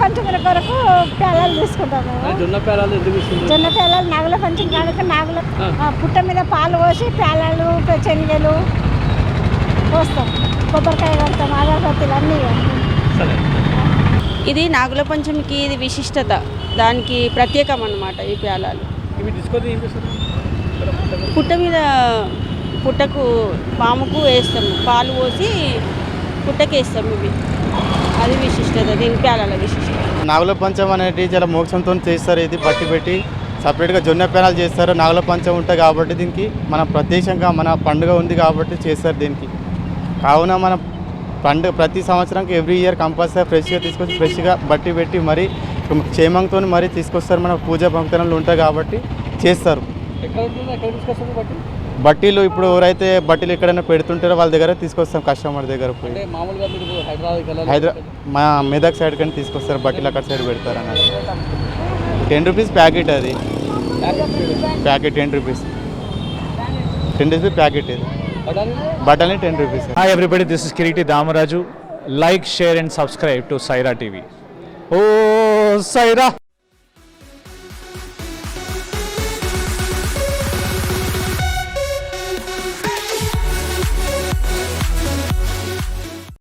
పంచముల కొరకు పేలాలు తీసుకుంటాం మేము. జొన్న పేరాలు ఎందుకు జొన్న పేలాలు నాగుల పంచం కానుక నాగుల పుట్ట మీద పాలు పోసి పేలాలు శనగలు పోస్తాం. కొబ్బరికాయ కడతాం అగరబత్తులు అన్నీ ఇది నాగుల పంచమికి ఇది విశిష్టత. దానికి ప్రత్యేకం అన్నమాట ఈ చేస్తారు? పుట్ట మీద పుట్టకు పాముకు వేస్తాము. పాలు పోసి పుట్టకి వేస్తాము ఇవి. అది విశిష్టత దీని విశిష్టత. నాగుల పంచం అనేది చాలా మోక్షంతో చేస్తారు ఇది బట్టి పెట్టి సపరేట్గా జొన్న పేనాలు చేస్తారు. నాగుల పంచం ఉంటుంది కాబట్టి దీనికి మన ప్రత్యేకంగా మన పండుగ ఉంది కాబట్టి చేస్తారు దీనికి. కావున మన పండుగ ప్రతి సంవత్సరంకి ఎవ్రీ ఇయర్ కంపల్సరీ ఫ్రెష్గా తీసుకొచ్చి ఫ్రెష్గా బట్టి పెట్టి మరీ క్షేమంతో మరీ తీసుకొస్తారు. మన పూజా పంక్తనలు ఉంటాయి కాబట్టి చేస్తారు. బట్టీలు ఇప్పుడు ఎవరైతే బట్టీలు ఎక్కడైనా పెడుతుంటారో వాళ్ళ దగ్గర తీసుకొస్తాం కస్టమర్ దగ్గర పోయి. హైదరాబాద్ మా మెదక్ సైడ్ కానీ తీసుకొస్తారు బట్టీలు అక్కడ సైడ్ పెడతారు అన్నది టెన్ రూపీస్ ప్యాకెట్ అది. Packet ten rupees. Ten rupees packet ఇది. బఠానీ? Ten rupees. Hi everybody, this is Kiriti Damaraju. Like, share and subscribe to Saira TV. Oh, Saira!